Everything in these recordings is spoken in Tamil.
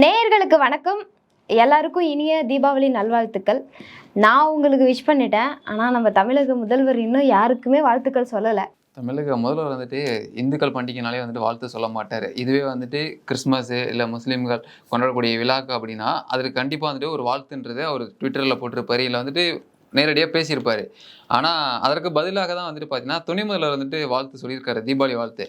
நேயர்களுக்கு வணக்கம். எல்லாருக்கும் இனிய தீபாவளி நல்வாழ்த்துக்கள். நான் உங்களுக்கு விஷ் பண்ணிட்டேன். ஆனால் நம்ம தமிழக முதல்வர் இன்னும் யாருக்குமே வாழ்த்துக்கள் சொல்லலை. தமிழக முதல்வர் வந்துட்டு இந்துக்கள் பண்டிகைனாலே வந்துட்டு வாழ்த்து சொல்ல மாட்டார். இதுவே வந்துட்டு கிறிஸ்மஸ்ஸு இல்லை முஸ்லீம்கள் கொண்டாடக்கூடிய விழாக்கு அப்படின்னா அதுக்கு கண்டிப்பாக வந்துட்டு ஒரு வாழ்த்துன்றது அவர் ட்விட்டரில் போட்டிருப்பாரு. இல்லை வந்துட்டு நேரடியாக பேசியிருப்பார். ஆனால் அதற்கு பதிலாக தான் வந்துட்டு பார்த்தீங்கன்னா துணை முதல்வர் வந்துட்டு வாழ்த்து சொல்லியிருக்காரு. தீபாவளி வாழ்த்து.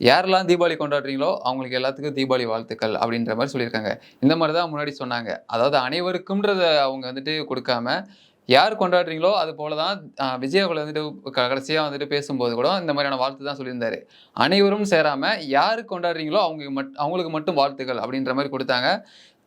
யாரெல்லாம் தீபாவளி கொண்டாடுறீங்களோ அவங்களுக்கு எல்லாத்துக்கும் தீபாவளி வாழ்த்துக்கள் அப்படின்ற மாதிரி சொல்லியிருக்காங்க. இந்த மாதிரி தான் முன்னாடி சொன்னாங்க. அதாவது அனைவருக்கும்ன்றத அவங்க வந்துட்டு கொடுக்காம யார் கொண்டாடுறீங்களோ அது போல தான் விஜய் அவர்கள் வந்துட்டு க- வந்துட்டு பேசும்போது கூட இந்த மாதிரியான வாழ்த்து தான் சொல்லியிருந்தாரு. அனைவரும் சேராமல் யாரு கொண்டாடுறீங்களோ அவங்க மட் அவங்களுக்கு மட்டும் வாழ்த்துக்கள் அப்படின்ற மாதிரி கொடுத்தாங்க.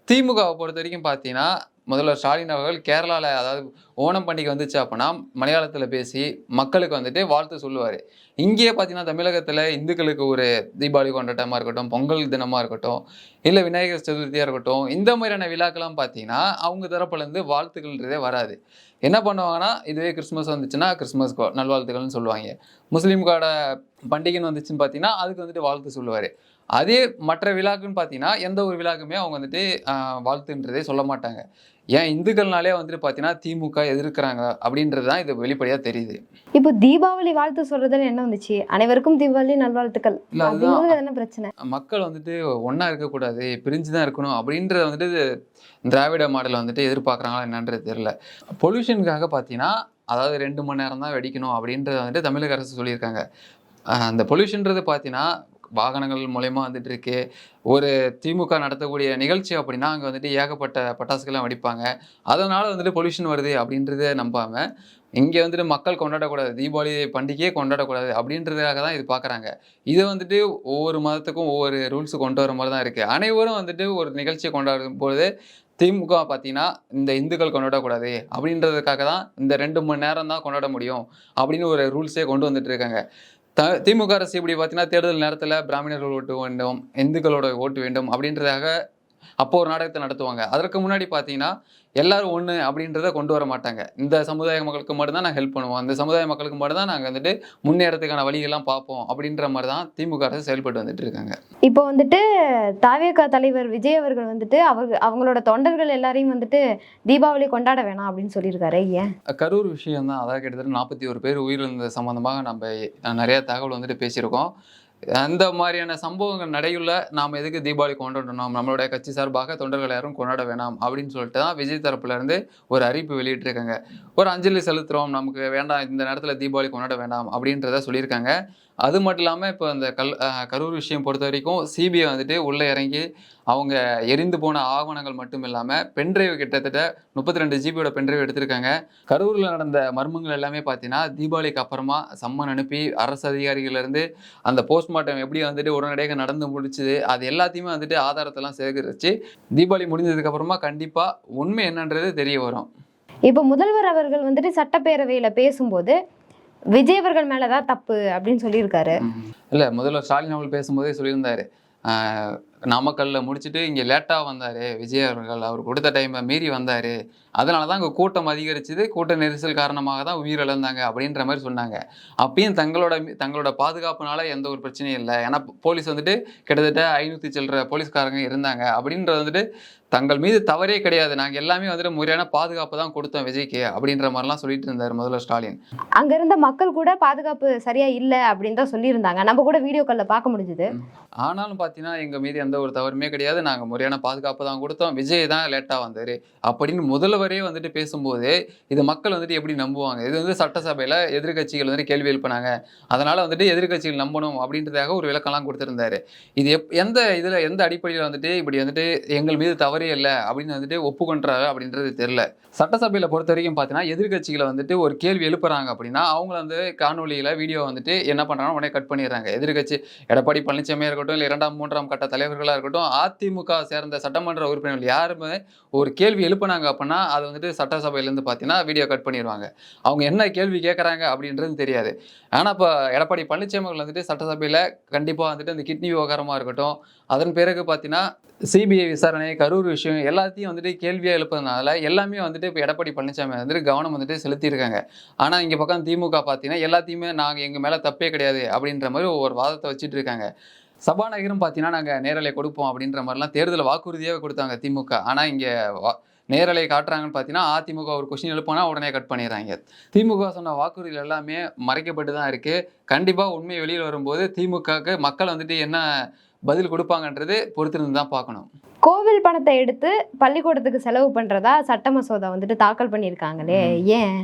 திமுகவை பொறுத்த வரைக்கும் பார்த்தீங்கன்னா முதல்வர் ஸ்டாலின் அவர்கள் கேரளாவில் அதாவது ஓணம் பண்டிகை வந்துச்சு அப்படின்னா மலையாளத்தில் பேசி மக்களுக்கு வந்துட்டு வாழ்த்து சொல்லுவார். இங்கேயே பார்த்தீங்கன்னா தமிழகத்தில் இந்துக்களுக்கு ஒரு தீபாவளி கொண்டாட்டமாக இருக்கட்டும் பொங்கல் தினமாக இருக்கட்டும் இல்லை விநாயகர் சதுர்த்தியாக இருக்கட்டும் இந்த மாதிரியான விழாக்கெல்லாம் பார்த்தீங்கன்னா அவங்க தரப்புலேருந்து வாழ்த்துக்கள்ன்றதே வராது. என்ன பண்ணுவாங்கன்னா இதுவே கிறிஸ்மஸ் வந்துச்சுன்னா கிறிஸ்மஸ் நல்வாழ்த்துக்கள்னு சொல்லுவாங்க. முஸ்லீம்காட பண்டிகைன்னு வந்துச்சுன்னு பார்த்தீங்கன்னா அதுக்கு வந்துட்டு வாழ்த்து சொல்லுவார். அதே மற்ற விழாக்குன்னு பார்த்தீங்கன்னா எந்த ஒரு விழாக்குமே அவங்க வந்துட்டு வாழ்த்துன்றதே சொல்ல மாட்டாங்க. ஏன் இந்துக்கள்னாலே வந்துட்டு பார்த்தீங்கன்னா திமுக எதிர்க்கிறாங்க அப்படின்றது தான் இது வெளிப்படையாக தெரியுது. இப்போ தீபாவளி வாழ்த்து சொல்றதுல என்ன வந்துச்சு? அனைவருக்கும் தீபாவளி நல்வாழ்த்துக்கள். என்ன பிரச்சனை? மக்கள் வந்துட்டு ஒன்றா இருக்கக்கூடாது பிரிஞ்சு தான் இருக்கணும் அப்படின்றத வந்துட்டு திராவிட மாடல் வந்துட்டு எதிர்பார்க்குறாங்களா என்னன்றது தெரில பொல்யூஷனுக்காக பார்த்தீங்கன்னா அதாவது ரெண்டு மணி நேரம் தான் வெடிக்கணும் அப்படின்றத வந்துட்டு தமிழக அரசு சொல்லியிருக்காங்க. அந்த பொல்யூஷன்றது பார்த்தீங்கன்னா வாகனங்கள் மூலயமா வந்துட்டு இருக்கு. ஒரு திமுக நடத்தக்கூடிய நிகழ்ச்சி அப்படின்னா அங்கே வந்துட்டு ஏகப்பட்ட பட்டாசுகள்லாம் வெடிப்பாங்க. அதனால வந்துட்டு பொல்யூஷன் வருது அப்படின்றத நம்பாம இங்கே வந்துட்டு மக்கள் கொண்டாடக்கூடாது. தீபாவளி பண்டிகையே கொண்டாடக்கூடாது அப்படின்றதுக்காக தான் இது பார்க்குறாங்க இது வந்துட்டு ஒவ்வொரு மதத்துக்கும் ஒவ்வொரு ரூல்ஸ் கொண்டு வர மாதிரி தான் இருக்குது அனைவரும் வந்துட்டு ஒரு நிகழ்ச்சியை கொண்டாடும் பொழுது திமுக பார்த்தீங்கன்னா இந்த இந்துக்கள் கொண்டாடக்கூடாது அப்படின்றதுக்காக தான் இந்த ரெண்டு மணி நேரம் தான் கொண்டாட முடியும் அப்படின்னு ஒரு ரூல்ஸே கொண்டு வந்துட்டு இருக்காங்க. த திமுக அரசு இப்படி பார்த்தீங்கன்னா தேர்தல் நேரத்தில் பிராமணர்கள் ஓட்டு வேண்டும் இந்துக்களோட ஓட்டு வேண்டும் அப்படின்றதாக அப்போ ஒரு நாடகத்தை நடத்துவாங்க. அதற்கு முன்னாடி பார்த்தீங்கன்னா எல்லாரும் ஒன்று அப்படின்றத கொண்டு வர மாட்டாங்க. இந்த சமுதாய மக்களுக்கு மட்டும்தான் நான் ஹெல்ப் பண்ணுவோம். அந்த சமுதாய மக்களுக்கு மட்டும்தான் நாங்கள் வந்துட்டு முன்னேறதுக்கான வழிகள்லாம் பார்ப்போம் அப்படின்ற மாதிரி தான் திமுக அரசு செயல்பட்டு வந்துட்டு இருக்காங்க. இப்போ வந்துட்டு தாவேகா தலைவர் விஜய் அவர்கள் வந்துட்டு அவங்க அவங்களோட தொண்டர்கள் எல்லாரையும் வந்துட்டு தீபாவளி கொண்டாட வேணாம் அப்படின்னு சொல்லியிருக்காரு ஏன்? கரூர் விஷயம் தான் அதாவது கிட்டத்தட்ட நாற்பத்தி ஒரு பேர் உயிரிழந்த சம்மந்தமாக நம்ம நிறைய தகவல் வந்துட்டு பேசியிருக்கோம். அந்த மாதிரியான சம்பவங்கள் நடையுள்ள நாம் எதுக்கு தீபாவளி கொண்டாடணும் நம்மளுடைய கட்சி சார்பாக தொண்டர்கள் யாரும் கொண்டாட வேணாம் அப்படின்னு சொல்லிட்டு தான் விஜய் தரப்புலேருந்து ஒரு அறிவிப்பு வெளியிட்டிருக்காங்க. ஒரு அஞ்சலி செலுத்துறோம் நமக்கு வேண்டாம் இந்த நேரத்தில் தீபாவளி கொண்டாட வேண்டாம் அப்படின்றத சொல்லியிருக்காங்க. அது மட்டும் இல்லாமல் இப்போ அந்த கல் கரூர் விஷயம் பொறுத்த வரைக்கும் சிபிஐ வந்துட்டு உள்ளே இறங்கி அவங்க எரிந்து போன ஆவணங்கள் மட்டும் இல்லாமல் பென்ட்ரைவ் கிட்டத்தட்ட முப்பத்தி ரெண்டு ஜிபியோட பென்ட்ரைவ் எடுத்திருக்காங்க. கரூரில் நடந்த மர்மங்கள் எல்லாமே பார்த்தீங்கன்னா தீபாவளிக்கு அப்புறமா சம்மன் அனுப்பி அரசு அதிகாரிகள்லேருந்து அந்த போஸ்ட்மார்ட்டம் எப்படி வந்துட்டு உடனடியாக நடந்து முடிச்சுது அது எல்லாத்தையுமே வந்துட்டு ஆதாரத்தெல்லாம் சேகரித்து தீபாவளி முடிஞ்சதுக்கப்புறமா கண்டிப்பாக உண்மை என்னன்றது தெரிய வரும். இப்போ முதல்வர் அவர்கள் வந்துட்டு சட்டப்பேரவையில் பேசும்போது விஜய் அவர்கள் மேலதான் தப்பு அப்படின்னு சொல்லியிருக்காரு. இல்லை முதல்ல ஸ்டாலின் அவர்கள் பேசும்போதே சொல்லியிருந்தாரு. ஆஹ் நாமக்கல்ல முடிச்சுட்டு இங்கே லேட்டாக வந்தார் விஜய் அவர்கள். அவர் கொடுத்த டைமை மீறி வந்தார். அதனால தான் அங்கே கூட்டம் அதிகரிச்சது. கூட்ட நெரிசல் காரணமாக தான் உயிரிழந்தாங்க அப்படின்ற மாதிரி சொன்னாங்க. அப்பயும் தங்களோட தங்களோட பாதுகாப்புனால எந்த ஒரு பிரச்சனையும் இல்லை. ஏன்னா போலீஸ் வந்துட்டு கிட்டத்தட்ட ஐநூற்றி சில்லற போலீஸ்காரங்க இருந்தாங்க. அப்படின்றது வந்துட்டு தங்கள் மீது தவறே கிடையாது. நாங்கள் எல்லாமே வந்துட்டு முறையான பாதுகாப்பு தான் கொடுத்தோம் விஜய்க்கு அப்படின்ற மாதிரிலாம் சொல்லிட்டு இருந்தார் முதல்வர் ஸ்டாலின். அங்க இருந்த மக்கள் கூட பாதுகாப்பு சரியா இல்ல அப்படின்னு தான் சொல்லியிருந்தாங்க. நம்ம கூட வீடியோ கால்ல பார்க்க முடிஞ்சுது. ஆனாலும் பார்த்தீங்கன்னா எங்கள் மீது எந்த ஒரு தவறுமே கிடையாது. நாங்கள் முறையான பாதுகாப்பு தான் கொடுத்தோம். விஜய் தான் லேட்டாக வந்தார். அப்படின்னு முதல்வரே வந்துட்டு பேசும்போது இது மக்கள் வந்துட்டு எப்படி நம்புவாங்க? இது வந்து சட்டசபையில் எதிர்க்கட்சிகள் வந்துட்டு கேள்வி எழுப்பினாங்க. அதனால் வந்துட்டு எதிர்க்கட்சிகள் நம்பணும் அப்படின்றதாக ஒரு விளக்கம்லாம் கொடுத்துருந்தாரு. இது எப் எந்த இதில் எந்த அடிப்படையில் வந்துட்டு இப்படி வந்துட்டு எங்கள் மீது தவறே இல்லை அப்படின்னு வந்துட்டு ஒப்புக்கொண்டாரு அப்படின்றது தெரில சட்டசபையில் பொறுத்த வரைக்கும் பார்த்தீங்கன்னா எதிர்க்கட்சிகளை வந்துட்டு ஒரு கேள்வி எழுப்புறாங்க அப்படின்னா அவங்கள வந்து காணொலியில் வீடியோ வந்துட்டு என்ன பண்ணுறாங்க உடனே கட் பண்ணிடுறாங்க. எதிர்க்கட்சி எடப்பாடி பழனிசாமியாக இருக்கட்டும் இல்லை இரண்டாம் மூன்றாம் கட்ட உறுப்பினர்களாக இருக்கட்டும் அதிமுக சேர்ந்த சட்டமன்ற உறுப்பினர்கள் யாருமே ஒரு கேள்வி எழுப்புனாங்க அப்படின்னா அது வந்துட்டு சட்டசபையிலேருந்து பார்த்தீங்கன்னா வீடியோ கட் பண்ணிடுவாங்க அவங்க என்ன கேள்வி கேட்குறாங்க அப்படின்றது தெரியாது. ஆனால் இப்போ எடப்பாடி பழனிசாமி அவர்கள் வந்துட்டு சட்டசபையில் கண்டிப்பாக வந்துட்டு இந்த கிட்னி விவகாரமாக இருக்கட்டும் அதன் பிறகு பார்த்தீங்கன்னா சிபிஐ விசாரணை கரூர் விஷயம் எல்லாத்தையும் வந்துட்டு கேள்வியாக எழுப்பதுனால எல்லாமே வந்துட்டு இப்போ எடப்பாடி பழனிசாமி வந்துட்டு கவனம் வந்துட்டு செலுத்தியிருக்காங்க. ஆனால் இங்கே பக்கம் திமுக பார்த்தீங்கன்னா எல்லாத்தையுமே நாங்கள் எங்கள் மேலே தப்பே கிடையாது அப்படின்ற மாதிரி ஒரு வாதத்தை வச்சுட்டு இருக்காங்க. சபாநாயகரும் பார்த்தீங்கன்னா நாங்கள் நேரலை கொடுப்போம் அப்படின்ற மாதிரிலாம் தேர்தல் வாக்குறுதியாக கொடுத்தாங்க திமுக. ஆனால் இங்கே நேரலை காட்டுறாங்கன்னு பார்த்தீங்கன்னா அதிமுக ஒரு கொஸ்டின் எழுப்பினா உடனே கட் பண்ணிடுறாங்க. திமுக சொன்ன வாக்குறுதிகள் எல்லாமே மறைக்கப்பட்டு தான் இருக்குது கண்டிப்பாக உண்மை வெளியில் வரும்போது திமுகவுக்கு மக்கள் வந்துட்டு என்ன பதில் கொடுப்பாங்கன்றது பொறுத்திருந்து தான் பார்க்கணும். கோவில் பணத்தை எடுத்து பள்ளிக்கூடத்துக்கு செலவு பண்றதா சட்ட மசோதா வந்துட்டு தாக்கல் பண்ணியிருக்காங்களே ஏன்?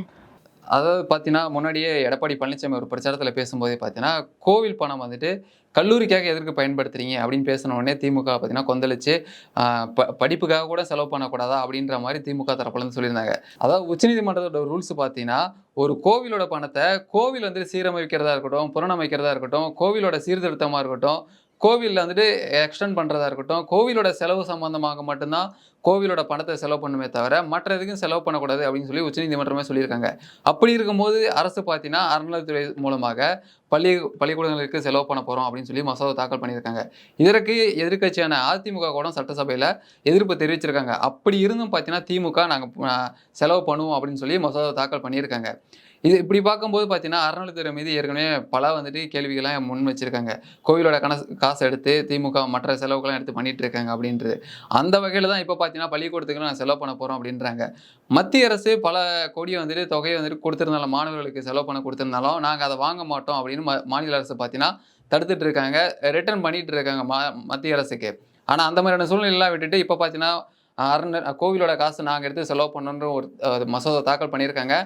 அதாவது பார்த்தீங்கன்னா முன்னாடியே எடப்பாடி பழனிசாமி ஒரு பிரச்சாரத்தில் பேசும்போதே பார்த்தீங்கன்னா கோவில் பணம் வந்துட்டு கல்லூரிக்காக எதற்கு பயன்படுத்துறீங்க அப்படின்னு பேசின உடனே திமுக பார்த்தீங்கன்னா கொந்தளிச்சு ப- படிப்புக்காக கூட செலவு பண்ணக்கூடாதா அப்படின்ற மாதிரி திமுக தரப்புலன்னு சொல்லியிருந்தாங்க. அதாவது உச்சநீதிமன்றத்தோட ரூல்ஸ் பார்த்தீங்கன்னா ஒரு கோவிலோட பணத்தை கோவில் வந்து சீரமைக்கிறதா இருக்கட்டும் புனரமைக்கிறதா இருக்கட்டும் கோவிலோட சீர்திருத்தமாக இருக்கட்டும் கோவிலில் வந்துட்டு எக்ஸ்டெண்ட் பண்ணுறதா இருக்கட்டும் கோவிலோட செலவு சம்பந்தமாக மட்டும்தான் கோவிலோட பணத்தை செலவு பண்ணுமே தவிர மற்ற எதுக்கும் செலவு பண்ணக்கூடாது அப்படின்னு சொல்லி உச்சநீதிமன்றமே சொல்லியிருக்காங்க. அப்படி இருக்கும்போது அரசு பார்த்தீங்கன்னா அறநிலைத்துறை மூலமாக பள்ளி பள்ளிக்கூடங்களுக்கு செலவு பண்ண போகிறோம் அப்படின்னு சொல்லி மசோதா தாக்கல் பண்ணியிருக்காங்க. இதற்கு எதிர்க்கட்சியான அதிமுக கூட சட்டசபையில் எதிர்ப்பு தெரிவிச்சிருக்காங்க. அப்படி இருந்தும் பார்த்தீங்கன்னா திமுக நாங்கள் செலவு பண்ணுவோம் அப்படின்னு சொல்லி மசோதா தாக்கல் பண்ணியிருக்காங்க. இது இப்படி பார்க்கும்போது பார்த்தீங்கன்னா அறநிலைத்துறை மீது ஏற்கனவே பல வந்துட்டு கேள்விகள்லாம் முன் வச்சிருக்காங்க. கோவிலோட கணக்கு காசு எடுத்து திமுக மற்ற செலவுகள்லாம் எடுத்து பண்ணிட்டு இருக்காங்க அப்படின்றது. அந்த வகையில் தான் இப்போ பார்த்தீங்கன்னா பள்ளிக்கூடத்துக்கு நான் செலவு பண்ண போகிறோம் அப்படின்றாங்க. மத்திய அரசு பல கோடியை வந்துட்டு தொகையை வந்துட்டு கொடுத்துருந்தாலும் மாணவர்களுக்கு செலவு பண்ண கொடுத்துருந்தாலும் நாங்கள் அதை வாங்க மாட்டோம் அப்படின்னு மாநில அரசு பார்த்தீங்கன்னா தடுத்துட்டு இருக்காங்க. ரிட்டர்ன் பண்ணிட்டு இருக்காங்க மா மத்திய அரசுக்கு. ஆனால் அந்த மாதிரியான சூழ்நிலையெல்லாம் விட்டுட்டு இப்போ பார்த்தீங்கன்னா அரண் கோவிலோட காசு நாங்கள் எடுத்து செலவு பண்ணணுன்ற ஒரு மசோதா தாக்கல் பண்ணியிருக்காங்க.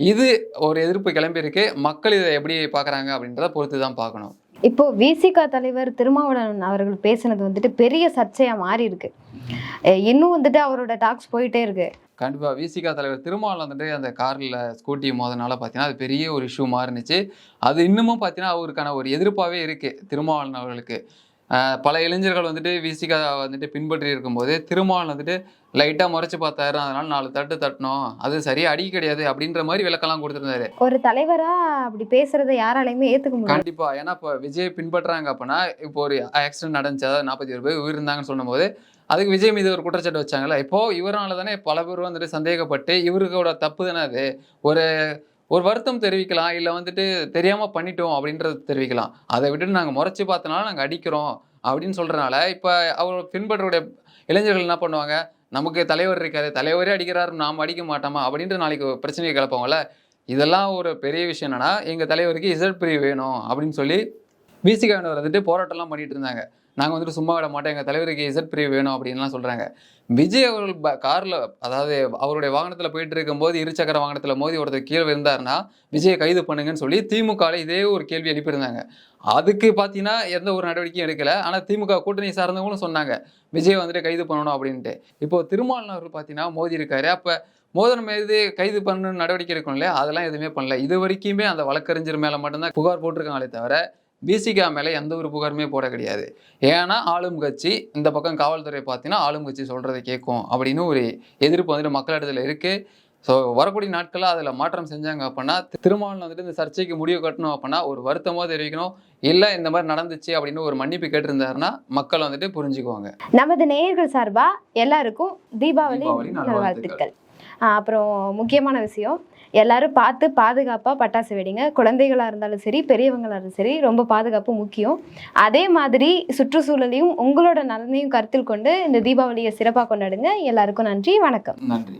இது ஒரு எதிர்ப்பு கிளம்பியிருக்கு. மக்கள் இதை எப்படி பார்க்குறாங்க அப்படின்றத பொறுத்து தான் பார்க்கணும் இப்போ விசிகா தலைவர் திருமாவளவன் அவர்கள் பேசுனது வந்துட்டு பெரிய சர்ச்சையா மாறி இருக்கு. இன்னும் வந்துட்டு அவரோட டாக்ஸ் போயிட்டே இருக்கு. கண்டிப்பாக விசிகா தலைவர் திருமாவளம் வந்துட்டு அந்த காரில் ஸ்கூட்டி மோதனால பார்த்தீங்கன்னா அது பெரிய ஒரு இஷ்யூ மாறுனுச்சு. அது இன்னமும் பார்த்தீங்கன்னா அவருக்கான ஒரு எதிர்ப்பாகவே இருக்குது திருமாவளவன் அவர்களுக்கு. பல இளைஞர்கள் வந்துட்டு விசிகா வந்துட்டு பின்பற்றி இருக்கும்போது திருமாவளவன் வந்துட்டு லைட்டாக முறைச்சு பார்த்தாரு. அதனால நாலு தட்டு தட்டணும் அது சரியா அடி கிடையாது அப்படின்ற மாதிரி விளக்கெல்லாம் கொடுத்துருந்தாரு. ஒரு தலைவரா அப்படி பேசுறதை யாராலையுமே ஏத்துக்க முடியாது கண்டிப்பா. ஏன்னா இப்போ விஜய் பின்பற்றுறாங்க அப்படின்னா இப்போ ஒரு ஆக்சிடென்ட் நடந்துச்சு. அதாவது நாற்பத்தி ஒரு பேர் உயிரிழந்தாங்கன்னு சொல்லும்போது அதுக்கு விஜய் மீது ஒரு குற்றச்சாட்டு வச்சாங்கல்ல. இப்போ இவரால தானே பல பேர் வந்துட்டு சந்தேகப்பட்டு இவருக்கோட தப்பு தானே அது? ஒரு ஒரு வருத்தம் தெரிவிக்கலாம் இல்லை வந்துட்டு தெரியாமல் பண்ணிட்டோம் அப்படின்றத தெரிவிக்கலாம். அதை விட்டுட்டு நாங்கள் முறைச்சி பார்த்தனால நாங்கள் அடிக்கிறோம் அப்படின்னு சொல்கிறனால இப்போ அவர் பின்பற்றக்கூடிய இளைஞர்கள் என்ன பண்ணுவாங்க? நமக்கு தலைவர் இருக்காரு தலைவரே அடிக்கிறாரு நாம் அடிக்க மாட்டோமா அப்படின்ற நாளைக்கு ஒரு பிரச்சனையை கிளப்பவங்கல்ல? இதெல்லாம் ஒரு பெரிய விஷயம் என்னன்னா எங்கள் தலைவருக்கு இசட் பிரிவு வேணும் அப்படின்னு சொல்லி விசிகாவினர் வந்துட்டு போராட்டம்லாம் பண்ணிட்டு இருந்தாங்க. நாங்கள் வந்துட்டு சும்மா விட மாட்டோம். எங்கள் தலைவருக்கு இசட் பிரிவு வேணும் அப்படின்லாம் சொல்கிறாங்க விஜய் அவர்கள் காரில் அதாவது அவருடைய வாகனத்தில் போயிட்டு இருக்கும்போது இருசக்கர வாகனத்தில் மோதி ஒருத்தர் கீழே விழுந்தாருன்னா விஜயை கைது பண்ணுங்கன்னு சொல்லி திமுகவில் இதே ஒரு கேள்வி எழுப்பியிருந்தாங்க. அதுக்கு பார்த்தீங்கன்னா எந்த ஒரு நடவடிக்கையும் எடுக்கலை. ஆனால் திமுக கூட்டணி சார்ந்தவங்களும் சொன்னாங்க. விஜய் வந்துட்டு கைது பண்ணணும் அப்படின்ட்டு. இப்போ திருமாவளவன் பார்த்தீங்கன்னா மோதி இருக்காரு. அப்போ மோதன் மீது கைது பண்ணணும் நடவடிக்கை எடுக்கணும் இல்லையா? அதெல்லாம் எதுவுமே பண்ணல. இது வரைக்குமே அந்த வழக்கறிஞர் மேலே மட்டும்தான் புகார் போட்டிருக்காங்களே தவிர பிசிகா மேலே எந்த ஒரு புகாருமே போட கிடையாது. ஏன்னா ஆளும் கட்சி இந்த பக்கம் காவல்துறை பார்த்தீங்கன்னா ஆளும் கட்சி சொல்கிறதை கேட்கும் அப்படின்னு ஒரு எதிர்ப்பு வந்துட்டு மக்களிடத்துல இருக்குது ஸோ வரக்கூடிய நாட்களில் அதில் மாற்றம் செஞ்சாங்க அப்படின்னா திருமாவளவன் வந்துட்டு இந்த சர்ச்சைக்கு முடிவு கட்டணும் அப்படின்னா ஒரு வருத்தமாக தெரிவிக்கணும். இல்லை இந்த மாதிரி நடந்துச்சு அப்படின்னு ஒரு மன்னிப்பு கேட்டிருந்தாருன்னா மக்கள் வந்துட்டு புரிஞ்சுக்குவாங்க. நமது நேயர்கள் சார்பா எல்லாருக்கும் தீபாவளி ஆஹ் அப்புறம் முக்கியமான விஷயம் எல்லாரும் பார்த்து பாதுகாப்பாக பட்டாசு வெடிங்க. குழந்தைகளாக இருந்தாலும் சரி பெரியவங்களாக இருந்தாலும் சரி ரொம்ப பாதுகாப்பு முக்கியம். அதே மாதிரி சுற்றுச்சூழலையும் உங்களோட நலனையும் கருத்தில் கொண்டு இந்த தீபாவளியை சிறப்பாக கொண்டாடுங்க. எல்லாருக்கும் நன்றி வணக்கம். நன்றி.